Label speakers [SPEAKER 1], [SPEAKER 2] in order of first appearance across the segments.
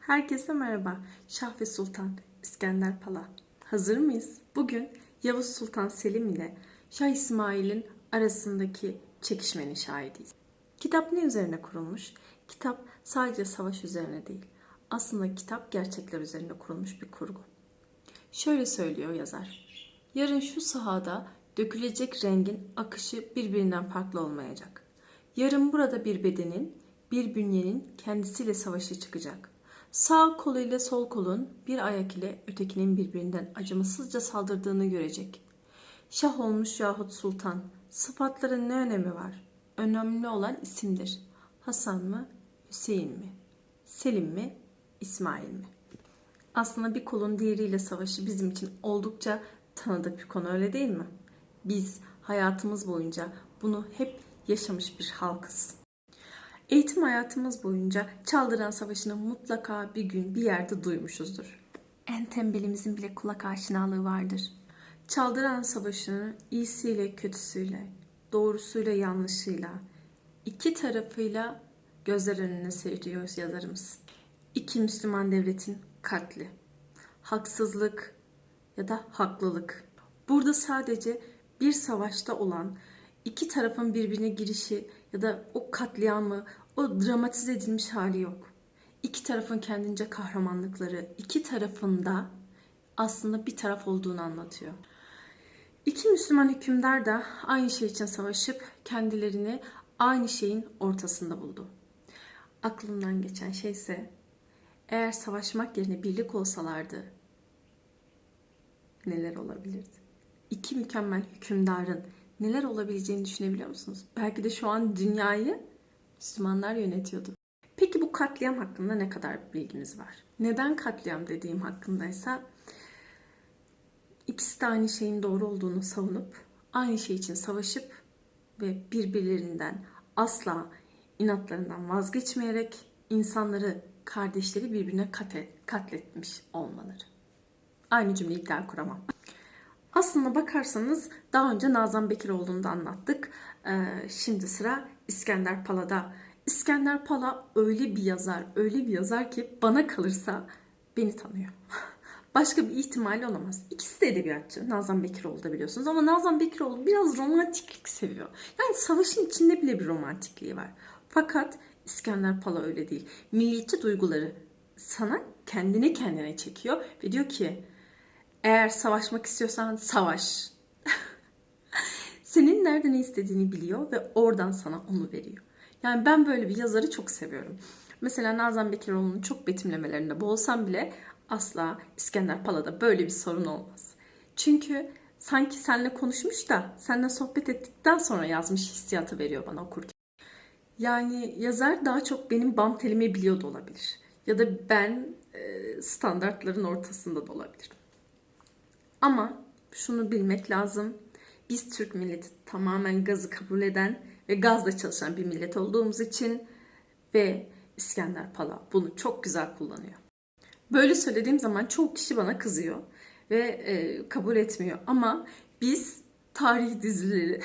[SPEAKER 1] Herkese merhaba. Şah Sultan İskender Pala. Hazır mıyız? Bugün Yavuz Sultan Selim ile Şah İsmail'in arasındaki çekişmenin şahidiyiz. Kitap ne üzerine kurulmuş? Kitap sadece savaş üzerine değil. Aslında kitap gerçekler üzerine kurulmuş bir kurgu. Şöyle söylüyor yazar. Yarın şu sahada dökülecek rengin akışı birbirinden farklı olmayacak. Yarın burada bir bedenin, bir bünyenin kendisiyle savaşı çıkacak. Sağ koluyla sol kolun bir ayak ile ötekinin birbirinden acımasızca saldırdığını görecek. Şah olmuş yahut sultan, sıfatların ne önemi var? Önemli olan isimdir. Hasan mı, Hüseyin mi? Selim mi, İsmail mi? Aslında bir kolun diğeriyle savaşı bizim için oldukça tanıdık bir konu öyle değil mi? Biz hayatımız boyunca bunu hep yaşamış bir halkız. Eğitim hayatımız boyunca Çaldıran Savaşı'nı mutlaka bir gün bir yerde duymuşuzdur. En tembelimizin bile kulak aşinalığı vardır. Çaldıran Savaşı'nı iyisiyle kötüsüyle, doğrusuyla yanlışıyla, iki tarafıyla gözler önüne seriyor yazarımız. İki Müslüman devletin katli, haksızlık ya da haklılık. Burada sadece bir savaşta olan iki tarafın birbirine girişi ya da o katliamı, o dramatize edilmiş hali yok. İki tarafın kendince kahramanlıkları, iki tarafında aslında bir taraf olduğunu anlatıyor. İki Müslüman hükümdar da aynı şey için savaşıp kendilerini aynı şeyin ortasında buldu. Aklımdan geçen şey ise eğer savaşmak yerine birlik olsalardı neler olabilirdi? İki mükemmel hükümdarın neler olabileceğini düşünebiliyor musunuz? Belki de şu an dünyayı Müslümanlar yönetiyordu. Peki bu katliam hakkında ne kadar bilginiz var? Neden katliam dediğim hakkındaysa ikisi de aynı şeyin doğru olduğunu savunup aynı şey için savaşıp ve birbirlerinden asla inatlarından vazgeçmeyerek insanları, kardeşleri birbirine katletmiş olmaları. Aynı cümleyi iddia kuramam. Aslında bakarsanız daha önce Nazan Bekiroğlu'nu da anlattık. Ee, şimdi sıra İskender Pala'da. İskender Pala öyle bir yazar, öyle bir yazar ki bana kalırsa beni tanıyor. Başka bir ihtimali olamaz. İkisi de edebiyatçı. Nazan Bekiroğlu da biliyorsunuz. Ama Nazan Bekiroğlu biraz romantiklik seviyor. Yani savaşın içinde bile bir romantikliği var. Fakat İskender Pala öyle değil. Milliyetçi duyguları sana kendine kendine çekiyor ve diyor ki eğer savaşmak istiyorsan savaş. Senin nerede ne istediğini biliyor ve oradan sana onu veriyor. Yani ben böyle bir yazarı çok seviyorum. Mesela Nazan Bekiroğlu'nun çok betimlemelerinde boğulsam bile asla İskender Pala'da böyle bir sorun olmaz. Çünkü sanki seninle konuşmuş da seninle sohbet ettikten sonra yazmış hissiyatı veriyor bana okurken. Yani yazar daha çok benim bam telimi biliyor da olabilir. Ya da ben standartların ortasında da olabilirim. Ama şunu bilmek lazım. Biz Türk milleti tamamen gazı kabul eden ve gazla çalışan bir millet olduğumuz için ve İskender Pala bunu çok güzel kullanıyor. Böyle söylediğim zaman çoğu kişi bana kızıyor ve e, kabul etmiyor. Ama biz tarihi dizileri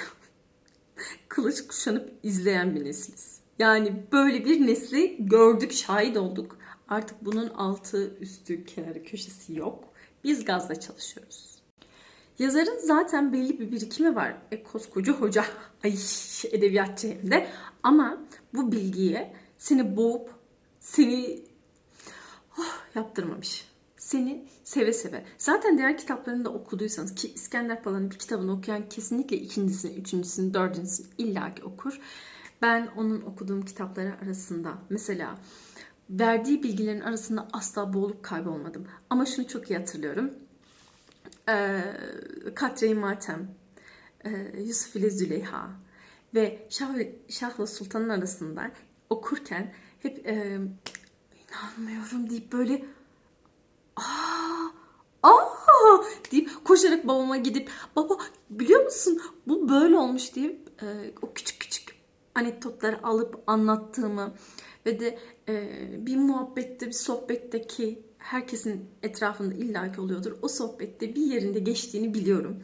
[SPEAKER 1] kılıç kuşanıp izleyen bir nesiliz. Yani böyle bir nesli gördük, şahit olduk. Artık bunun altı, üstü, kenarı, köşesi yok. Biz gazla çalışıyoruz. Yazarın zaten belli bir birikimi var. E, koskoca hoca, ay edebiyatçı hem de. Ama bu bilgiye seni boğup, seni oh, yaptırmamış. Seni seve seve. Zaten diğer kitaplarını da okuduysanız ki İskender Pala'nın bir kitabını okuyan kesinlikle ikincisini, üçüncüsünü, dördüncüsünü illaki okur. Ben onun okuduğum kitapları arasında mesela verdiği bilgilerin arasında asla boğulup kaybolmadım. Ama şunu çok iyi hatırlıyorum. Ee, Katre-i Matem, e, Yusuf ile Züleyha ve Şah, Şah'la Sultan'ın arasında okurken hep e, inanmıyorum deyip böyle aa, aa deyip koşarak babama gidip baba biliyor musun bu böyle olmuş deyip e, o küçük küçük anekdotları alıp anlattığımı ve de e, bir muhabbette bir sohbetteki herkesin etrafında illaki oluyordur. O sohbette bir yerinde geçtiğini biliyorum.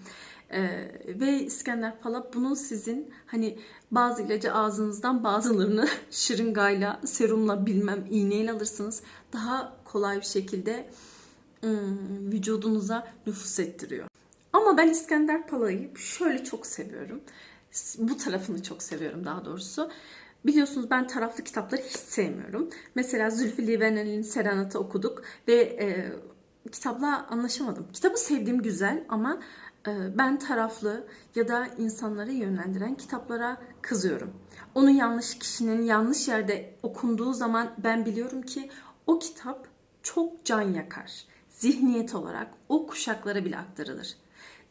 [SPEAKER 1] Ee, ve İskender Pala bunun sizin hani bazı ilacı ağzınızdan bazılarını şırıngayla, serumla bilmem iğneyle alırsınız. Daha kolay bir şekilde ım, vücudunuza nüfus ettiriyor. Ama ben İskender Pala'yı şöyle çok seviyorum. Bu tarafını çok seviyorum daha doğrusu. Biliyorsunuz ben taraflı kitapları hiç sevmiyorum. Mesela Zülfü Livaneli'nin Serenat'ı okuduk ve e, kitapla anlaşamadım. Kitabı sevdiğim güzel ama e, ben taraflı ya da insanları yönlendiren kitaplara kızıyorum. Onu yanlış kişinin yanlış yerde okunduğu zaman ben biliyorum ki o kitap çok can yakar. Zihniyet olarak o kuşaklara bile aktarılır.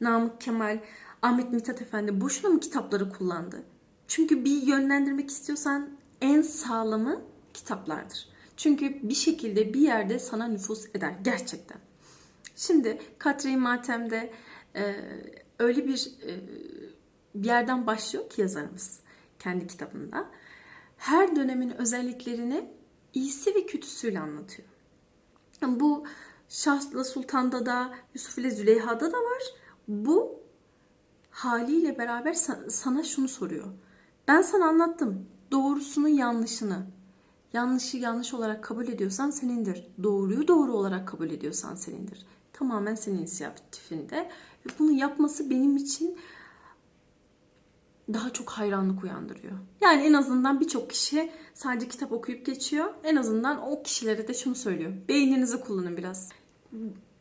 [SPEAKER 1] Namık Kemal, Ahmet Mithat Efendi boşuna mı kitapları kullandı? Çünkü bir yönlendirmek istiyorsan en sağlamı kitaplardır. Çünkü bir şekilde bir yerde sana nüfus eder gerçekten. Şimdi Katri Matem'de e, öyle bir, e, bir yerden başlıyor ki yazarımız kendi kitabında. Her dönemin özelliklerini iyisi ve kötüsüyle anlatıyor. Bu Şahlı Sultan'da da Yusuf ile Züleyha'da da var. Bu haliyle beraber sana şunu soruyor. Ben sana anlattım. Doğrusunu yanlışını. Yanlışı yanlış olarak kabul ediyorsan senindir. Doğruyu doğru olarak kabul ediyorsan senindir. Tamamen senin inisiyatifinde. Ve bunu yapması benim için daha çok hayranlık uyandırıyor. Yani en azından birçok kişi sadece kitap okuyup geçiyor. En azından o kişilere de şunu söylüyor. Beyninizi kullanın biraz.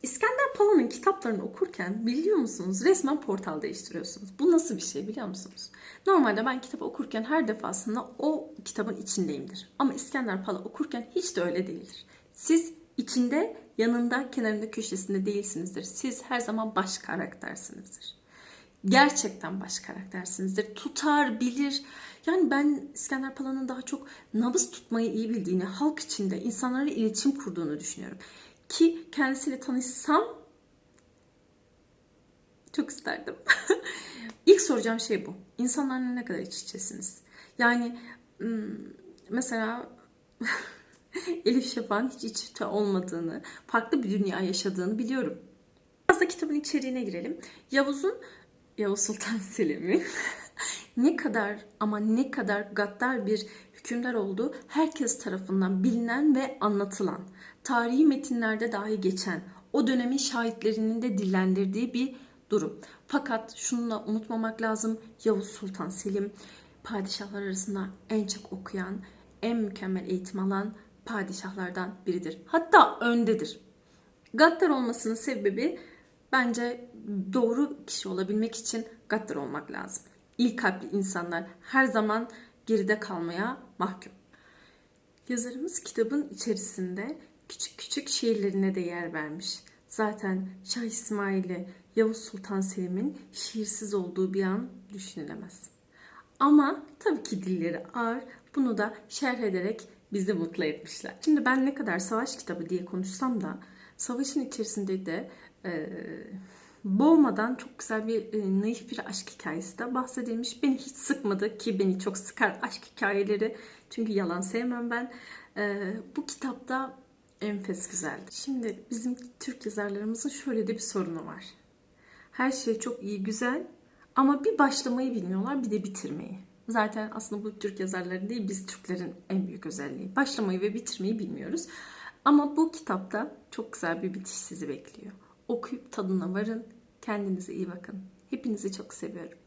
[SPEAKER 1] İskender Pala'nın kitaplarını okurken biliyor musunuz resmen portal değiştiriyorsunuz. Bu nasıl bir şey biliyor musunuz? Normalde ben kitap okurken her defasında o kitabın içindeyimdir. Ama İskender Pala okurken hiç de öyle değildir. Siz içinde, yanında, kenarında, köşesinde değilsinizdir. Siz her zaman baş karaktersinizdir. Gerçekten baş karaktersinizdir. Tutar, bilir. Yani ben İskender Pala'nın daha çok nabız tutmayı iyi bildiğini, halk içinde insanlarla iletişim kurduğunu düşünüyorum. Ki kendisiyle tanışsam çok isterdim. İlk soracağım şey bu. İnsanlarla ne kadar iç içesiniz? Yani mesela Elif Şafak'ın hiç iç içe olmadığını, farklı bir dünya yaşadığını biliyorum. Biraz da kitabın içeriğine girelim. Yavuz'un, Yavuz Sultan Selim'in ne kadar ama ne kadar gaddar bir hükümdar olduğu herkes tarafından bilinen ve anlatılan, tarihi metinlerde dahi geçen, o dönemin şahitlerinin de dillendirdiği bir durum. Fakat şunu da unutmamak lazım. Yavuz Sultan Selim padişahlar arasında en çok okuyan, en mükemmel eğitim alan padişahlardan biridir. Hatta öndedir. Gaddar olmasının sebebi bence doğru kişi olabilmek için gaddar olmak lazım. İyi kalpli insanlar her zaman geride kalmaya mahkum. Yazarımız kitabın içerisinde küçük küçük şiirlerine de yer vermiş. Zaten Şah İsmail'le Yavuz Sultan Selim'in şiirsiz olduğu bir an düşünülemez. Ama tabii ki dilleri ağır. Bunu da şerh ederek bizi mutlu etmişler. Şimdi ben ne kadar savaş kitabı diye konuşsam da savaşın içerisinde de e, boğmadan çok güzel bir e, naif bir aşk hikayesi de bahsedilmiş. Beni hiç sıkmadı ki beni çok sıkar aşk hikayeleri. Çünkü yalan sevmem ben. E, bu kitapta enfes güzeldi. Şimdi bizim Türk yazarlarımızın şöyle de bir sorunu var. Her şey çok iyi, güzel ama bir başlamayı bilmiyorlar bir de bitirmeyi. Zaten aslında bu Türk yazarları değil biz Türklerin en büyük özelliği. Başlamayı ve bitirmeyi bilmiyoruz. Ama bu kitapta çok güzel bir bitiş sizi bekliyor. Okuyup tadına varın. Kendinize iyi bakın. Hepinizi çok seviyorum.